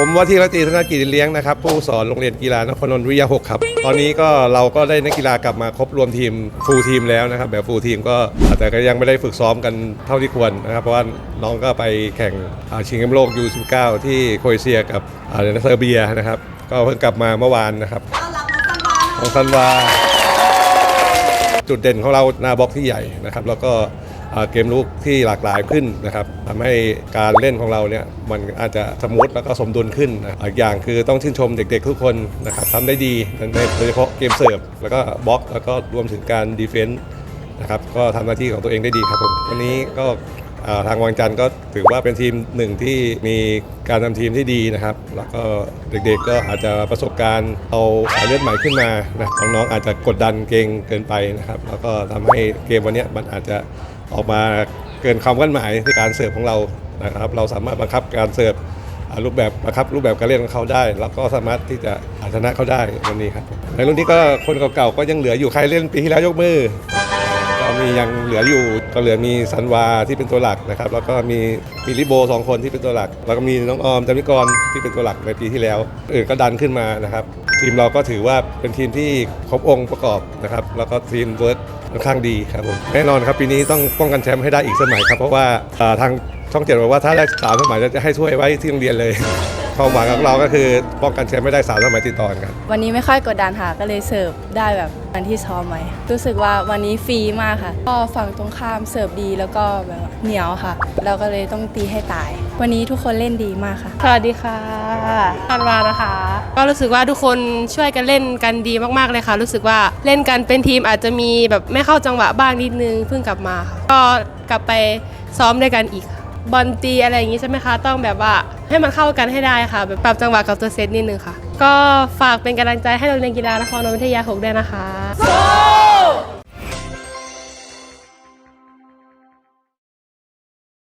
ผมว่าที่รัตรีธนกิจเลี้ยงนะครับ ผู้สอนโรงเรียนกีฬานครนนท์วิทยาหกครับ ตอนนี้ก็เราก็ได้นักกีฬากลับมาครบรวมทีมฟูลทีมแล้วนะครับ แบบฟูลทีมก็แต่ก็ยังไม่ได้ฝึกซ้อมกันเท่าที่ควรนะครับ เพราะว่าน้องก็ไปแข่งอ่าชิงแชมป์โลกยู19ที่โครเอเชียกับอ่าเซอร์เบียนะครับ ก็เพิ่งกลับมาเมื่อวานนะครับของซันวาจุดเด่นของเราหน้าบล็อกที่ใหญ่นะครับ แล้วก็ เกมลุกที่หลากหลายขึ้นนะครับทำให้การเล่นของเราเนี่ยมันอาจจะสมูทแล้วก็สมดุลขึ้นนะอีกอย่างคือต้องชื่นชมเด็กๆทุกคนนะครับทำได้ดีในโดยเฉพาะเกมเสิร์ฟแล้วก็บล็อก แล้วก็รวมถึงการดีเฟนต์นะครับก็ทำหน้าที่ของตัวเองได้ดีครับผมวันนี้ก็ทางวังจันทร์ก็ถือว่าเป็นทีมหนึ่งที่มีการทำทีมที่ดีนะครับ แล้วก็เด็กๆก็อาจจะประสบการณ์เอาสายเลือดใหม่ขึ้นมานะน้องๆอาจจะกดดันเกรงเกินไปนะครับ แล้วก็ทำให้เกมวันนี้มันอาจจะ ออกมาเกินความคาดหมายในการเสิร์ฟของเรานะครับ เราสามารถบังคับการเสิร์ฟรูปแบบบังคับรูปแบบการเล่นของเขาได้ แล้วก็สามารถที่จะอาชนะเขาได้วันนี้ครับในรุ่นนี้ก็คนเก่าๆก็ยังเหลืออยู่ใครเล่นปีที่แล้วยกมือก็มียังเหลืออยู่ก็เหลือมีซันวาที่เป็นตัวหลักนะครับ แล้วก็มีมีลิโบสองคนที่เป็นตัวหลัก แล้วก็มีน้องออมจามิกรที่เป็นตัวหลักในปีที่แล้วอื่นก็ดันขึ้นมานะครับ ทีมเราก็ถือว่าเป็นทีมที่ครบองค์ประกอบนะครับ แล้วก็ทีมเวิร์ก ค่อนข้างดีครับผมแน่นอนครับปีนี้ต้องป้องกันแชมป์ให้ได้อีกสมัยครับเพราะว่าทางช่องเจ็ดบอกว่าถ้าได้สามสมัยจะให้ช่วยไว้ที่โรงเรียนเลย ความหวังของเราก็คือป้องกันแชมป์ไม่ได้สามสมัยติดต่อกันครับวันนี้ไม่ค่อยกดดันค่ะก็เลยเสิร์ฟได้แบบวันที่ซ้อมไว้รู้สึกว่าวันนี้ฟรีมากค่ะ ก็ฝั่งตรงข้ามเสิร์ฟดีแล้วก็แบบว่าเหนียวค่ะ เราก็เลยต้องตีให้ตาย วันนี้ทุกคนเล่นดีมากค่ะ สวัสดีค่ะธันวานะคะ ก็รู้สึกว่าทุกคนช่วยกันเล่นกันดีมากๆเลยค่ะ รู้สึกว่าเล่นกันเป็นทีมอาจจะมีแบบไม่เข้าจังหวะบ้างนิดนึงเพิ่งกลับมาค่ะก็กลับไปซ้อมด้วยกันอีกค่ะบอลตีอะไรอย่างนี้ใช่ไหมคะ ต้องแบบว่า ให้มันเข้ากันให้ได้ค่ะแบบปรับจังหวะกับตัวเซตนิดนึงค่ะ ก็ฝากเป็นกำลังใจให้โรงเรียนกีฬานครนนทวิทยาหกด้วยนะคะ